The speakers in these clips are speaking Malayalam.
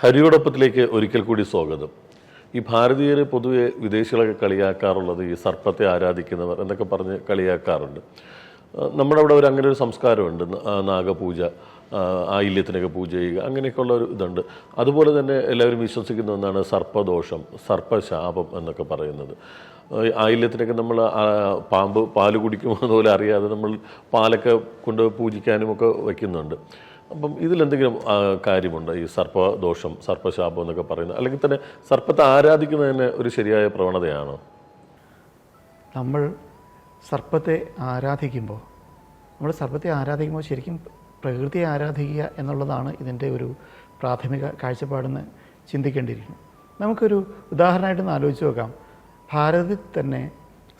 ഹരിയോടൊപ്പത്തിലേക്ക് ഒരിക്കൽ കൂടി സ്വാഗതം. ഈ ഭാരതീയരെ പൊതുവെ വിദേശികളൊക്കെ കളിയാക്കാറുള്ളത് ഈ സർപ്പത്തെ ആരാധിക്കുന്നവർ എന്നൊക്കെ പറഞ്ഞ് കളിയാക്കാറുണ്ട്. നമ്മുടെ അവിടെ ഒരു അങ്ങനെ ഒരു സംസ്കാരമുണ്ട് നാഗപൂജ ആയില്യത്തിനൊക്കെ പൂജ ചെയ്യുക അങ്ങനെയൊക്കെയുള്ള ഒരു ഇതുണ്ട്. അതുപോലെ തന്നെ എല്ലാവരും വിശ്വസിക്കുന്ന ഒന്നാണ് സർപ്പദോഷം സർപ്പശാപം എന്നൊക്കെ പറയുന്നത്. ആയില്യത്തിനൊക്കെ നമ്മൾ പാമ്പ് പാൽ കുടിക്കുമോ അതുപോലെ അറിയാതെ നമ്മൾ പാലൊക്കെ കൊണ്ട് പൂജിക്കാനുമൊക്കെ വയ്ക്കുന്നുണ്ട്. അപ്പം ഇതിലെന്തെങ്കിലും കാര്യമുണ്ട്? ഈ സർപ്പദോഷം സർപ്പശാപം എന്നൊക്കെ പറയുന്നത് അല്ലെങ്കിൽ തന്നെ സർപ്പത്തെ ആരാധിക്കുന്നതിന് ഒരു ശരിയായ പ്രവണതയാണോ? നമ്മൾ സർപ്പത്തെ ആരാധിക്കുമ്പോൾ നമ്മൾ സർപ്പത്തെ ആരാധിക്കുമ്പോൾ ശരിക്കും പ്രകൃതിയെ ആരാധിക്കുക എന്നുള്ളതാണ് ഇതിന്റെ ഒരു പ്രാഥമിക കാഴ്ചപ്പാടെന്ന് ചിന്തിക്കേണ്ടിയിരിക്കുന്നു. നമുക്കൊരു ഉദാഹരണമായിട്ടൊന്ന് ആലോചിച്ച് നോക്കാം. ഭാരതത്തിൽ തന്നെ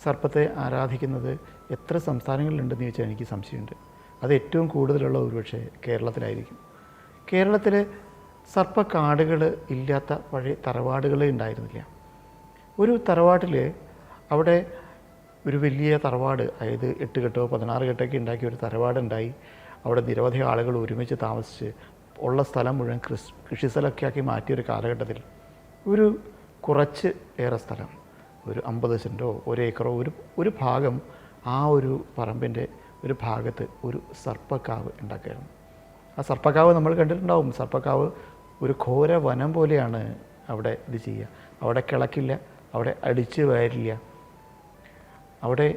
സർപ്പത്തെ ആരാധിക്കുന്നത് എത്ര സംസ്ഥാനങ്ങളിലുണ്ടെന്ന് ചോദിച്ചാൽ എനിക്ക് സംശയമുണ്ട്. അത് ഏറ്റവും കൂടുതലുള്ള ഒരുപക്ഷെ കേരളത്തിലായിരിക്കും. കേരളത്തിൽ സർപ്പക്കാടുകൾ ഇല്ലാത്ത പഴയ തറവാടുകളേ ഉണ്ടായിരുന്നില്ല. ഒരു തറവാട്ടിൽ അവിടെ ഒരു വലിയ തറവാട് അതായത് എട്ട് കെട്ടോ പതിനാറ് കെട്ടൊക്കെ ഉണ്ടാക്കിയ ഒരു തറവാടുണ്ടായി. അവിടെ നിരവധി ആളുകൾ ഒരുമിച്ച് താമസിച്ച് ഉള്ള സ്ഥലം മുഴുവൻ കൃഷി കൃഷിസ്ഥലമൊക്കെ ആക്കി മാറ്റിയ ഒരു കാലഘട്ടത്തിൽ ഒരു കുറച്ച് ഏറെ സ്ഥലം ഒരു അമ്പത് സെന്റോ ഒരു ഏക്കറോ ഒരു ഒരു ഭാഗം ആ ഒരു പറമ്പിന്റെ ഒരു ഭാഗത്ത് ഒരു സർപ്പക്കാവ് ഉണ്ടാക്കുകയായിരുന്നു ആ സർപ്പക്കാവ് നമ്മൾ കണ്ടിട്ടുണ്ടാവും. സർപ്പക്കാവ് ഒരു ഘോര വനം പോലെയാണ് അവിടെ ഇത് ചെയ്യുക. അവിടെ കിളക്കില്ല അവിടെ അടിച്ച് വരില്ല. അവിടെ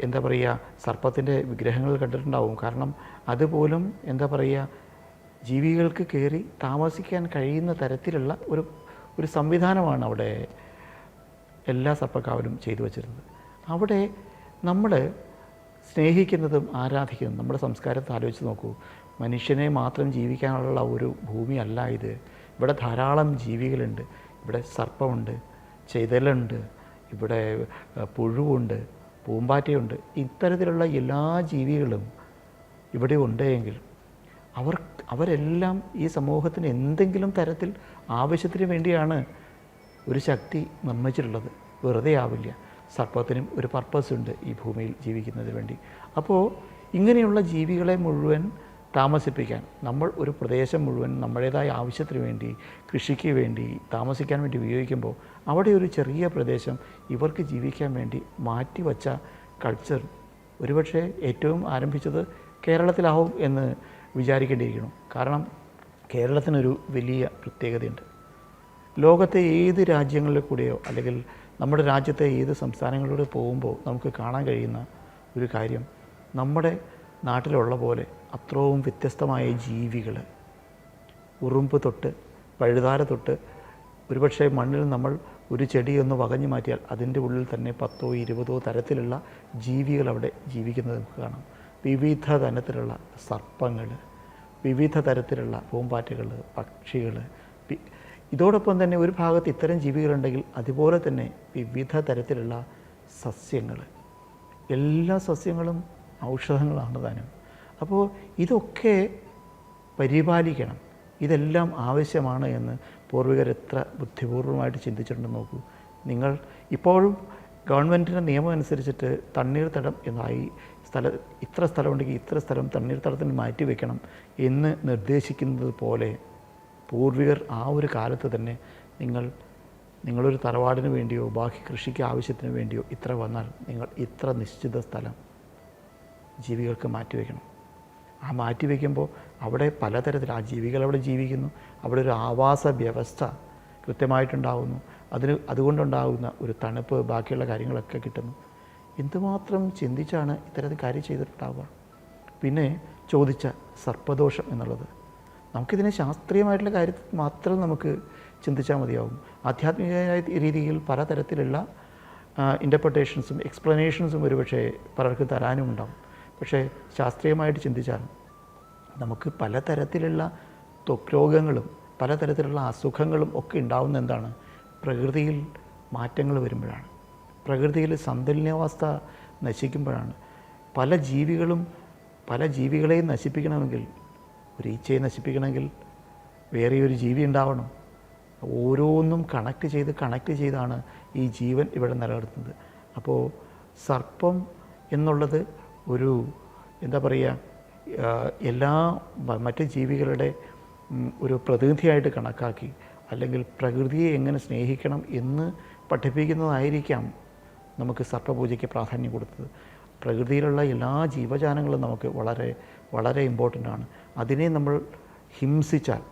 എന്താ പറയുക സർപ്പത്തിന്റെ വിഗ്രഹങ്ങൾ കണ്ടിട്ടുണ്ടാവും. കാരണം അതുപോലും എന്താ പറയുക ജീവികൾക്ക് കയറി താമസിക്കാൻ കഴിയുന്ന തരത്തിലുള്ള ഒരു ഒരു സംവിധാനമാണ് അവിടെ എല്ലാ സർപ്പക്കാവിലും ചെയ്തു വച്ചിരുന്നത്. അവിടെ നമ്മൾ സ്നേഹിക്കുന്നതും ആരാധിക്കുന്നതും നമ്മുടെ സംസ്കാരത്തെ ആലോചിച്ച് നോക്കൂ. മനുഷ്യനെ മാത്രം ജീവിക്കാനുള്ള ഒരു ഭൂമിയല്ല ഇത്. ഇവിടെ ധാരാളം ജീവികളുണ്ട്. ഇവിടെ സർപ്പമുണ്ട് ചെയ്തലുണ്ട് ഇവിടെ പുഴുവുണ്ട് പൂമ്പാറ്റയുണ്ട്. ഇത്തരത്തിലുള്ള എല്ലാ ജീവികളും ഇവിടെ ഉണ്ടെങ്കിൽ അവർ അവരെല്ലാം ഈ സമൂഹത്തിന് എന്തെങ്കിലും തരത്തിൽ ആവശ്യത്തിന് വേണ്ടിയാണ് ഒരു ശക്തി നിർമ്മിച്ചിട്ടുള്ളത്. വെറുതെ ആവില്ല. സർപ്പത്തിനും ഒരു പർപ്പസ് ഉണ്ട് ഈ ഭൂമിയിൽ ജീവിക്കുന്നതിന് വേണ്ടി. അപ്പോൾ ഇങ്ങനെയുള്ള ജീവികളെ മുഴുവൻ താമസിപ്പിക്കാൻ നമ്മൾ ഒരു പ്രദേശം മുഴുവൻ നമ്മുടേതായ ആവശ്യത്തിന് വേണ്ടി കൃഷിക്ക് വേണ്ടി താമസിക്കാൻ വേണ്ടി ഉപയോഗിക്കുമ്പോൾ അവിടെ ഒരു ചെറിയ പ്രദേശം ഇവർക്ക് ജീവിക്കാൻ വേണ്ടി മാറ്റിവച്ച കൾച്ചർ ഒരുപക്ഷെ ഏറ്റവും ആരംഭിച്ചത് കേരളത്തിലാവും എന്ന് വിചാരിക്കേണ്ടിയിരിക്കണം കാരണം കേരളത്തിനൊരു വലിയ പ്രത്യേകതയുണ്ട്. ലോകത്തെ ഏത് രാജ്യങ്ങളിൽ കൂടെയോ അല്ലെങ്കിൽ നമ്മുടെ രാജ്യത്തെ ഏത് സംസ്ഥാനങ്ങളിലൂടെ പോകുമ്പോൾ നമുക്ക് കാണാൻ കഴിയുന്ന ഒരു കാര്യം നമ്മുടെ നാട്ടിലുള്ള പോലെ അത്രയും വ്യത്യസ്തമായ ജീവികൾ ഉറുമ്പ് തൊട്ട് പഴുതാര തൊട്ട് ഒരുപക്ഷെ മണ്ണിൽ നമ്മൾ ഒരു ചെടിയൊന്ന് വകഞ്ഞു മാറ്റിയാൽ അതിന്റെ ഉള്ളിൽ തന്നെ പത്തോ ഇരുപതോ തരത്തിലുള്ള ജീവികൾ അവിടെ ജീവിക്കുന്നത് നമുക്ക് കാണാം. വിവിധ തരത്തിലുള്ള സർപ്പങ്ങൾ വിവിധ തരത്തിലുള്ള പൂമ്പാറ്റകൾ പക്ഷികൾ ഇതോടൊപ്പം തന്നെ ഒരു ഭാഗത്ത് ഇത്തരം ജീവികളുണ്ടെങ്കിൽ അതുപോലെ തന്നെ വിവിധ തരത്തിലുള്ള സസ്യങ്ങൾ. എല്ലാ സസ്യങ്ങളും ഔഷധങ്ങളാണ് താനും. അപ്പോൾ ഇതൊക്കെ പരിപാലിക്കണം. ഇതെല്ലാം ആവശ്യമാണ് എന്ന് പൂർവികർ എത്ര ബുദ്ധിപൂർവമായിട്ട് ചിന്തിച്ചിട്ടുണ്ടെന്ന് നോക്കൂ. നിങ്ങൾ ഇപ്പോഴും ഗവൺമെന്റിന്റെ നിയമം അനുസരിച്ചിട്ട് തണ്ണീർത്തടം എന്നായി സ്ഥല ഇത്ര സ്ഥലമുണ്ടെങ്കിൽ ഇത്ര സ്ഥലം തണ്ണീർത്തടത്തിന് മാറ്റി വെക്കണം എന്ന് നിർദ്ദേശിക്കുന്നത് പോലെ പൂർവികർ ആ ഒരു കാലത്ത് തന്നെ നിങ്ങൾ നിങ്ങളൊരു തറവാടിന് വേണ്ടിയോ ബാക്കി കൃഷിക്ക് ആവശ്യത്തിന് വേണ്ടിയോ ഇത്ര വന്നാൽ നിങ്ങൾ ഇത്ര നിശ്ചിത സ്ഥലം ജീവികൾക്ക് മാറ്റിവെക്കണം. ആ മാറ്റിവെക്കുമ്പോൾ അവിടെ പലതരത്തിൽ ആ ജീവികൾ അവിടെ ജീവിക്കുന്നു. അവിടെ ഒരു ആവാസ വ്യവസ്ഥ കൃത്യമായിട്ടുണ്ടാകുന്നു അതിന് അതുകൊണ്ടുണ്ടാകുന്ന ഒരു തണുപ്പ് ബാക്കിയുള്ള കാര്യങ്ങളൊക്കെ കിട്ടുന്നു. എന്തുമാത്രം ചിന്തിച്ചാണ് ഇത്തരത്തിൽ കാര്യം ചെയ്തിട്ടുണ്ടാവുക? പിന്നെ ചോദിച്ച സർപ്പദോഷം എന്നുള്ളത്. നമുക്കിതിനെ ശാസ്ത്രീയമായിട്ടുള്ള കാര്യത്തിൽ മാത്രം നമുക്ക് ചിന്തിച്ചാൽ മതിയാവും. ആധ്യാത്മികമായ രീതിയിൽ പലതരത്തിലുള്ള ഇന്റർപ്രിട്ടേഷൻസും എക്സ്പ്ലനേഷൻസും ഒരുപക്ഷെ പലർക്കും തരാനും ഉണ്ടാവും പക്ഷേ ശാസ്ത്രീയമായിട്ട് ചിന്തിച്ചാൽ നമുക്ക് പലതരത്തിലുള്ള രോഗങ്ങളും പലതരത്തിലുള്ള അസുഖങ്ങളും ഒക്കെ ഉണ്ടാവുന്ന എന്താണ്? പ്രകൃതിയിൽ മാറ്റങ്ങൾ വരുമ്പോഴാണ്. പ്രകൃതിയിൽ സന്തുലനാവസ്ഥ നശിക്കുമ്പോഴാണ്. പല ജീവികളും പല ജീവികളെയും നശിപ്പിക്കണമെങ്കിൽ ഒരു ഈച്ചയെ നശിപ്പിക്കണമെങ്കിൽ വേറെ ഒരു ജീവി ഉണ്ടാവണം. ഓരോന്നും കണക്ട് ചെയ്ത് കണക്ട് ചെയ്താണ് ഈ ജീവൻ ഇവിടെ നിലനിർത്തുന്നത്. അപ്പോൾ സർപ്പം എന്നുള്ളത് ഒരു എന്താ പറയുക എല്ലാ മറ്റ് ജീവികളുടെ ഒരു പ്രതിനിധിയായിട്ട് കണക്കാക്കി അല്ലെങ്കിൽ പ്രകൃതിയെ എങ്ങനെ സ്നേഹിക്കണം എന്ന് പഠിപ്പിക്കുന്നതായിരിക്കാം നമുക്ക് സർപ്പപൂജയ്ക്ക് പ്രാധാന്യം കൊടുത്തത്. പ്രകൃതിയിലുള്ള എല്ലാ ജീവജാലങ്ങളും നമുക്ക് വളരെ വളരെ ഇമ്പോർട്ടന്റ് ആണ്. അതിനെ നമ്മൾ ഹിംസിച്ചാൽ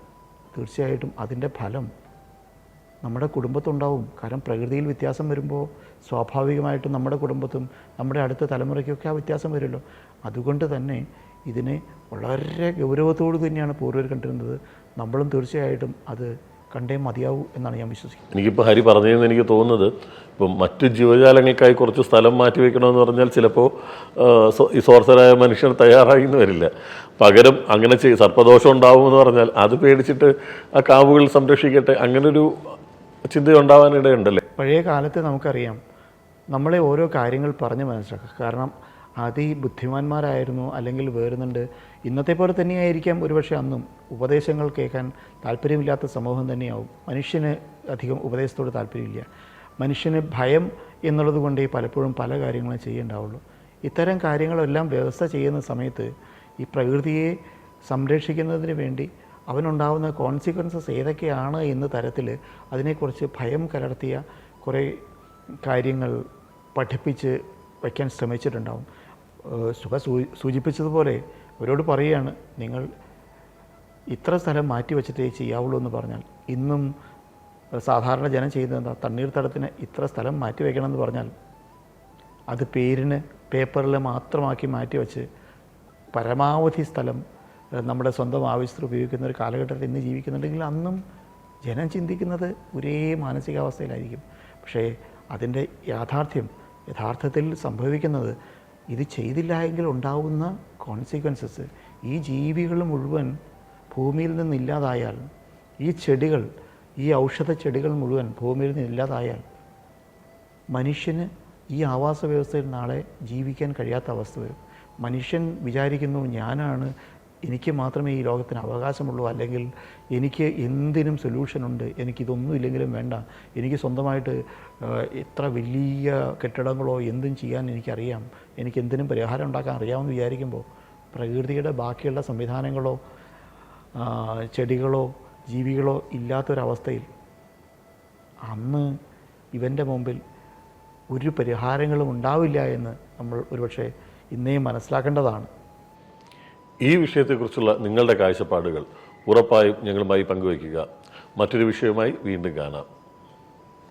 തീർച്ചയായിട്ടും അതിന്റെ ഫലം നമ്മുടെ കുടുംബത്തുണ്ടാവും. കാരണം പ്രകൃതിയിൽ വ്യത്യാസം വരുമ്പോൾ സ്വാഭാവികമായിട്ടും നമ്മുടെ കുടുംബത്തും നമ്മുടെ അടുത്ത തലമുറയ്ക്കൊക്കെ ആ വ്യത്യാസം വരുമല്ലോ. അതുകൊണ്ട് തന്നെ ഇതിനെ വളരെ ഗൗരവത്തോടു തന്നെയാണ് പൂർവർ കണ്ടിരുന്നത്. നമ്മളും തീർച്ചയായിട്ടും അത് കണ്ടേ മതിയാവൂ എന്നാണ് ഞാൻ വിശ്വസിക്കുന്നത്. എനിക്കിപ്പോൾ ഹരി പറഞ്ഞതെന്ന് എനിക്ക് തോന്നുന്നത് ഇപ്പം മറ്റു ജീവജാലങ്ങൾക്കായി കുറച്ച് സ്ഥലം മാറ്റി വെക്കണമെന്ന് പറഞ്ഞാൽ ചിലപ്പോൾ ഈ സ്വാർത്ഥരായ മനുഷ്യർ തയ്യാറായി എന്ന് വരില്ല. പകരം അങ്ങനെ ചെയ്യും സർപ്പദോഷം ഉണ്ടാവുമെന്ന് പറഞ്ഞാൽ അത് പേടിച്ചിട്ട് ആ കാവുകൾ സംരക്ഷിക്കട്ടെ അങ്ങനൊരു ചിന്ത ഉണ്ടാവാനിടയുണ്ടല്ലേ പഴയ കാലത്ത് നമുക്കറിയാം നമ്മളെ ഓരോ കാര്യങ്ങൾ പറഞ്ഞ് മനസ്സിലാക്കുക. കാരണം അതി ബുദ്ധിമാന്മാരായിരുന്നു അല്ലെങ്കിൽ വേറുന്നുണ്ട്. ഇന്നത്തെ പോലെ തന്നെയായിരിക്കാം ഒരുപക്ഷെ അന്നും. ഉപദേശങ്ങൾ കേൾക്കാൻ താല്പര്യമില്ലാത്ത സമൂഹം തന്നെയാവും. മനുഷ്യന് അധികം ഉപദേശത്തോട് താല്പര്യമില്ല. മനുഷ്യന് ഭയം എന്നുള്ളത് കൊണ്ടേ പലപ്പോഴും പല കാര്യങ്ങളും ചെയ്യേണ്ടാവുള്ളൂ. ഇത്തരം കാര്യങ്ങളെല്ലാം വ്യവസ്ഥ ചെയ്യുന്ന സമയത്ത് ഈ പ്രകൃതിയെ സംരക്ഷിക്കുന്നതിന് വേണ്ടി അവനുണ്ടാവുന്ന കോൺസിക്വൻസസ് ഏതൊക്കെയാണ് എന്ന തരത്തിൽ അതിനെക്കുറിച്ച് ഭയം കലർത്തിയ കുറേ കാര്യങ്ങൾ പഠിപ്പിച്ച് വയ്ക്കാൻ ശ്രമിച്ചിട്ടുണ്ടാവും. സുഖ സൂചിപ്പിച്ചതുപോലെ അവരോട് പറയുകയാണ് നിങ്ങൾ ഇത്ര സ്ഥലം മാറ്റി വെച്ചിട്ടേ ചെയ്യാവുള്ളൂ എന്ന് പറഞ്ഞാൽ. ഇന്നും സാധാരണ ജനം ചെയ്യുന്നത് എന്താ? തണ്ണീർത്തടത്തിന് ഇത്ര സ്ഥലം മാറ്റി വയ്ക്കണമെന്ന് പറഞ്ഞാൽ അത് പേരിന് പേപ്പറിൽ മാത്രമാക്കി മാറ്റി വെച്ച് പരമാവധി സ്ഥലം നമ്മുടെ സ്വന്തം ആവശ്യത്തിന് ഉപയോഗിക്കുന്ന ഒരു കാലഘട്ടത്തിൽ ഇന്ന് ജീവിക്കുന്നുണ്ടെങ്കിൽ അന്നും ജനം ചിന്തിക്കുന്നത് ഒരേ മാനസികാവസ്ഥയിലായിരിക്കും. പക്ഷേ അതിന്റെ യാഥാർത്ഥ്യം യഥാർത്ഥത്തിൽ സംഭവിക്കുന്നത് ഇത് ചെയ്തില്ല എങ്കിൽ ഉണ്ടാവുന്ന കോൺസിക്വൻസസ് ഈ ജീവികൾ മുഴുവൻ ഭൂമിയിൽ നിന്ന് ഇല്ലാതായാൽ ഈ ചെടികൾ ഈ ഔഷധ ചെടികൾ മുഴുവൻ ഭൂമിയിൽ നിന്ന് ഇല്ലാതായാൽ മനുഷ്യന് ഈ ആവാസ വ്യവസ്ഥയിൽ നാളെ ജീവിക്കാൻ കഴിയാത്ത അവസ്ഥ വരും. മനുഷ്യൻ വിചാരിക്കുന്നു ഞാനാണ് എനിക്ക് മാത്രമേ ഈ ലോകത്തിന് അവകാശമുള്ളൂ അല്ലെങ്കിൽ എനിക്ക് എന്തിനും സൊല്യൂഷനുണ്ട് എനിക്കിതൊന്നും ഇല്ലെങ്കിലും വേണ്ട. എനിക്ക് സ്വന്തമായിട്ട് എത്ര വലിയ കെട്ടിടങ്ങളോ എന്തും ചെയ്യാൻ എനിക്കറിയാം. എനിക്ക് എന്തിനും പരിഹാരം ഉണ്ടാക്കാൻ അറിയാമെന്ന് വിചാരിക്കുമ്പോൾ പ്രകൃതിയുടെ ബാക്കിയുള്ള സംവിധാനങ്ങളോ ചെടികളോ ജീവികളോ ഇല്ലാത്തൊരവസ്ഥയിൽ അന്ന് ഇവന്റെ മുമ്പിൽ ഒരു പരിഹാരങ്ങളും ഉണ്ടാവില്ല എന്ന് നമ്മൾ ഒരുപക്ഷെ ഇന്നേയും മനസ്സിലാക്കേണ്ടതാണ്. ഈ വിഷയത്തെക്കുറിച്ചുള്ള നിങ്ങളുടെ കാഴ്ചപ്പാടുകൾ ഉറപ്പായും ഞങ്ങളുമായി പങ്കുവയ്ക്കുക. മറ്റൊരു വിഷയവുമായി വീണ്ടും കാണാം.